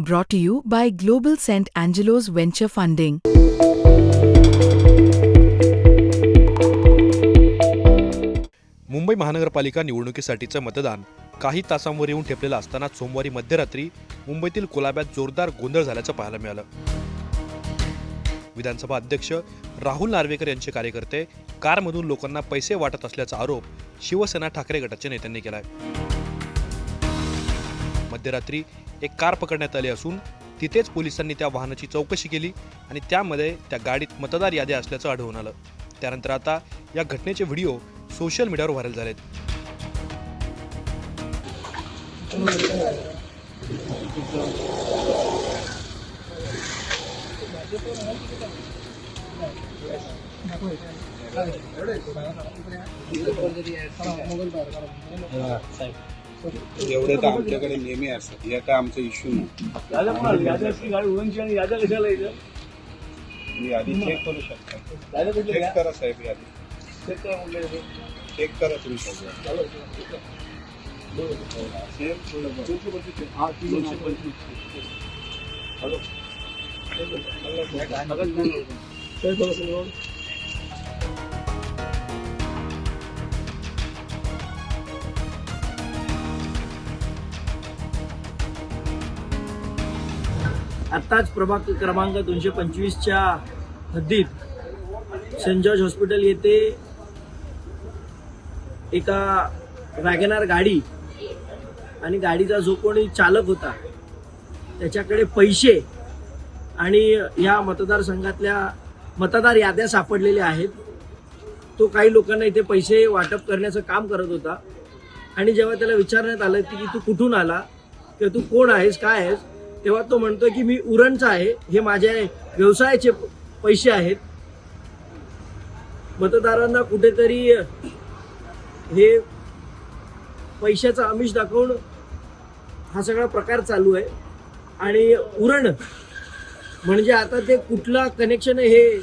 Brought to you by Global St. Angelo's Venture Funding. Mumbai महानगरपालिका निवडणुकीसाठीचं मतदान काही तासांवर येऊन ठेपलेलं असताना सोमवारी मध्यरात्री मुंबईतील कोलाब्यात जोरदार गोंधळ झाल्याचं पाहायला मिळालं विधानसभा अध्यक्ष राहुल नार्वेकर यांचे कार्यकर्ते कारमधून लोकांना पैसे वाटत असल्याचा आरोप शिवसेना ठाकरे गटाच्या नेत्यांनी केला आहे मध्यरात्री एक कार पकडण्यात आली असून तिथेच पोलिसांनी त्या वाहनाची चौकशी केली आणि त्यामध्ये त्या गाडीत मतदार याद्या असल्याचं आढळून आलं. त्यानंतर आता या घटनेचे व्हिडिओ सोशल मीडियावर व्हायरल झालेत. एवढे तर आमच्याकडे नेहमी असतात. हे काय आमचा इश्यू नाही. याद्या कशाला येतं मी आधी चेक करू शकता. चेक? करा साहेब यादी चेक करा म्हटलं. चेक करा तुम्ही सगळं चालू आत्ताच प्रभाग क्रमांक दोनशे पंचवीसच्या हद्दीत सेंट जॉर्ज हॉस्पिटल येथे एका वॅगनार गाडी आणि गाडीचा जो कोणी चालक होता त्याच्याकडे पैसे आणि या मतदारसंघातल्या मतदार याद्या सापडलेल्या आहेत. तो काही लोकांना इथे पैसे वाटप करण्याचं काम करत होता. आणि जेव्हा त्याला विचारण्यात आलं की तू कुठून आला किंवा तू कोण आहेस काय आहेस तेव्हा तो म्हणतो की मी उरणचा आहे हे माझ्या व्यवसायाचे पैसे आहेत. मतदारांना कुठेतरी हे पैशाचं आमिष दाखवून हा सगळा प्रकार चालू आहे. आणि उरण म्हणजे आता ते कुठला कनेक्शन आहे हे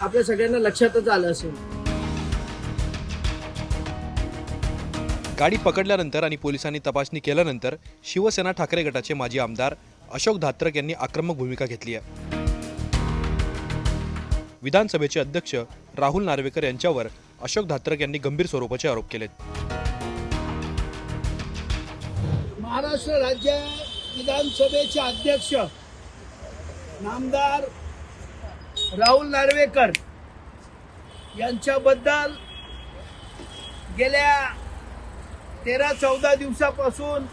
आपल्या सगळ्यांना लक्षातच आलं असेल. गाडी पकडल्यानंतर आणि पोलिसांनी तपासणी केल्यानंतर शिवसेना ठाकरे गटाचे माजी आमदार अशोक धात्रक यांनी आक्रमक भूमिका घेतली आहे. विधानसभेचे अध्यक्ष राहुल नार्वेकर यांच्यावर अशोक धात्रक यांनी गंभीर स्वरूपाचे आरोप केलेत. महाराष्ट्र राज्य विधानसभेचे अध्यक्ष नामदार राहुल नार्वेकर यांच्याबद्दल गेल्या तेरा चौदा दिवसापासून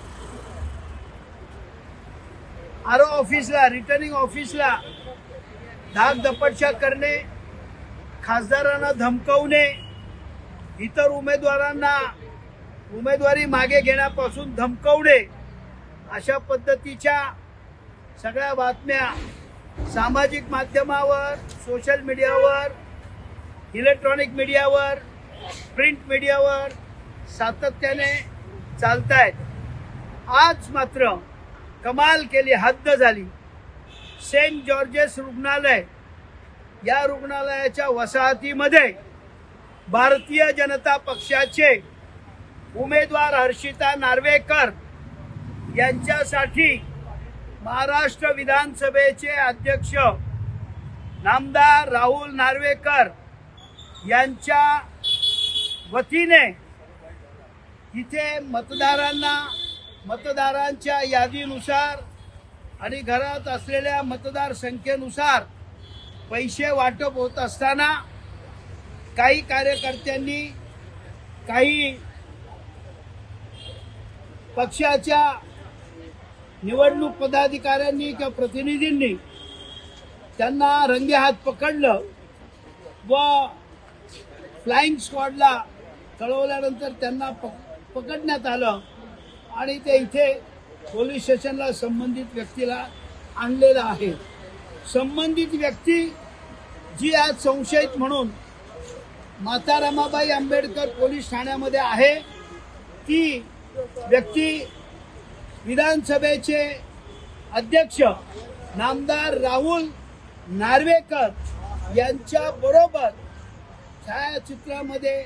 आरो ऑफिसला रिटर्निंग ऑफिसला धाक दपटशा करणे खासदारांना धमकवणे इतर उमेदवारांना उमेदवारी मागे घेण्यापासून धमकवणे अशा पद्धतीच्या सगळ्या बातम्या सामाजिक माध्यमावर सोशल मीडियावर इलेक्ट्रॉनिक मीडियावर प्रिंट मीडियावर सातत्याने चालत आहेत आज मात्र कमाल केली हद्द झाली. सेंट जॉर्जेस रुग्णालय या रुग्णालयाच्या वसाहतीमध्ये भारतीय जनता पक्षाचे उमेदवार हर्षिता नार्वेकर यांच्यासाठी महाराष्ट्र विधानसभेचे अध्यक्ष नामदार राहुल नार्वेकर यांच्या वतीने इथे मतदारांना मतदारांच्या यादीनुसार आणि घरात असलेल्या मतदार संख्येनुसार पैसे वाटप होत असताना काही कार्यकर्त्यांनी काही पक्षाच्या निवडणूक पदाधिकाऱ्यांनी किंवा प्रतिनिधींनी त्यांना रंगेहात पकडलं व फ्लाईंग स्क्वॉडला कळवल्यानंतर त्यांना पक पकडण्यात आलं. आणि ते इथे पोलीस स्टेशनला संबंधित व्यक्तीला आणलेलं आहे. संबंधित व्यक्ती जी आज संशयित म्हणून माता रमाबाई आंबेडकर पोलीस ठाण्यामध्ये आहे ती व्यक्ती विधानसभेचे अध्यक्ष नामदार राहुल नार्वेकर यांच्या बरोबर छायाचित्रामध्ये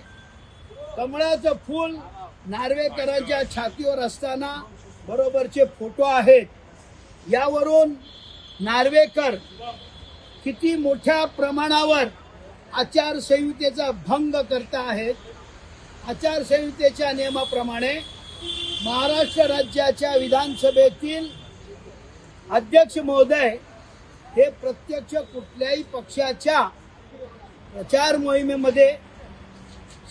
कमळाचं फूल नार्वेकरांच्या छातीवर असताना बरोबरचे फोटो आहेत. यावरून नार्वेकर किती मोठ्या प्रमाणावर आचारसंहितेचा भंग करता आहेत. आचारसंहितेच्या नियमाप्रमाणे महाराष्ट्र राज्याच्या विधानसभेतील अध्यक्ष महोदय हे प्रत्यक्ष कुठल्याही पक्षाच्या प्रचार मोहिमेमध्ये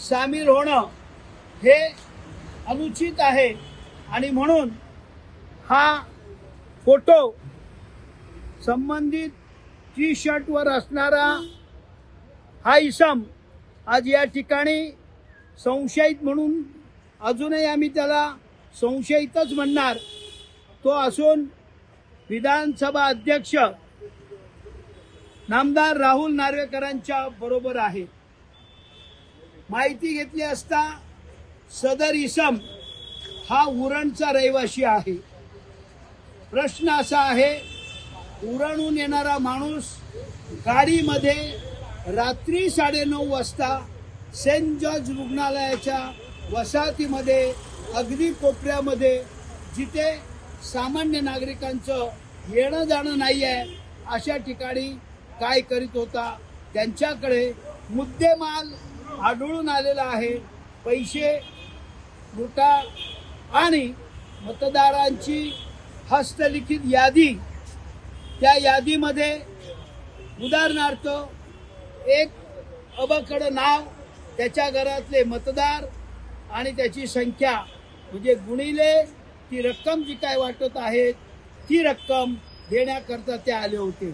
सामील होणं हे अनुचित आहे. आणि म्हणून हा फोटो संबंधित टी शर्टवर असणारा हा इसम आज या ठिकाणी संशयित म्हणून अजूनही आम्ही त्याला संशयितच म्हणणार. तो असून विधानसभा अध्यक्ष नामदार राहुल नार्वेकरांच्या बरोबर आहे. माहिती घेतली असता सदर इसम हा उरणचा रहिवासी आहे. प्रश्न असा आहे उरणहून येणारा माणूस गाडीमध्ये रात्री साडेनऊ वाजता सेंट जॉर्ज रुग्णालयाच्या वसाहतीमध्ये अगदी कोपऱ्यामध्ये जिथे सामान्य नागरिकांचं येणं जाणं नाही आहे अशा ठिकाणी काय करीत होता? त्यांच्याकडे मुद्देमाल आढळून आलेला आहे. पैसे लुटा आणि मतदारांची हस्तलिखित यादी. त्या यादीमध्ये उदाहरणार्थ एक अबकड नाव त्याच्या घरातले मतदार आणि त्याची संख्या. म्हणजे गुणिले ती रक्कम जी काय वाटत आहेत ती रक्कम देण्याकरता ते आले होते.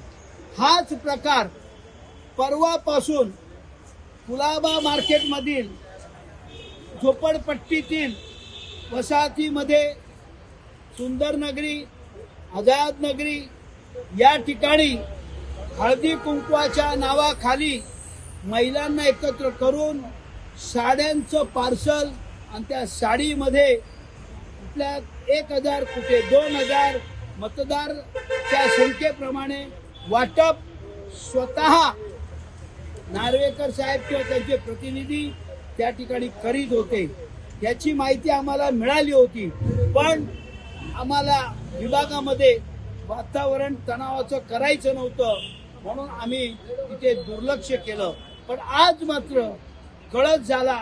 हाच प्रकार परवापासून कुलाबा मार्केटमधील झोपडपट्टीतील वसाहतीमध्ये सुंदर नगरी आझाद नगरी या ठिकाणी हळदी कुंकवाच्या नावाखाली महिलांना एकत्र करून साड्यांचं पार्सल आणि त्या साडीमध्ये आपल्या एक हजार कुठे दोन हजार मतदारच्या संख्येप्रमाणे वाटप स्वतः नार्वेकर साहेब किंवा त्यांचे प्रतिनिधी त्या ठिकाणी करीत होते. याची माहिती आम्हाला मिळाली होती. पण आम्हाला विभागामध्ये वातावरण तणावाचं करायचं नव्हतं. म्हणून आम्ही तिथे दुर्लक्ष केलं. पण आज मात्र कळत झाला.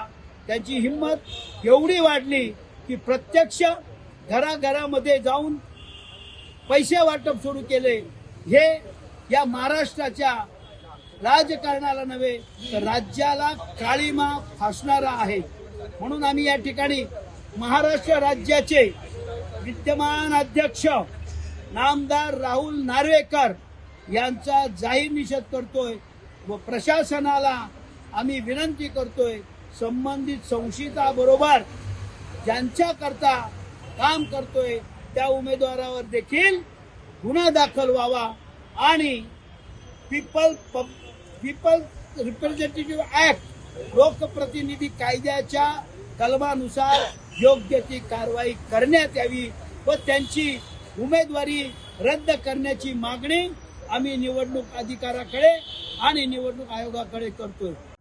त्यांची हिंमत एवढी वाढली की प्रत्यक्ष घराघरामध्ये जाऊन पैसे वाटप सुरू केले. हे या महाराष्ट्राच्या राजकारणाला नव्हे तर राज्याला काळीमा फासणारा आहे. म्हणून आम्ही या ठिकाणी महाराष्ट्र राज्याचे विद्यमान अध्यक्ष नामदार राहुल नार्वेकर यांचा जाहीर निषेध करतोय व प्रशासनाला आम्ही विनंती करतोय संबंधित संशयिताबरोबर ज्यांच्याकरता काम करतोय त्या उमेदवारावर देखील गुन्हा दाखल व्हावा आणि पीपल पीपल रिप्रेझेंटेटिव्ह ऍक्ट लोकप्रतिनिधी कायद्याच्या कलमानुसार योग्य ती कारवाई करण्यात यावी व त्यांची उमेदवारी रद्द करण्याची मागणी आम्ही निवडणूक अधिकाऱ्याकडे आणि निवडणूक आयोगाकडे करतोय.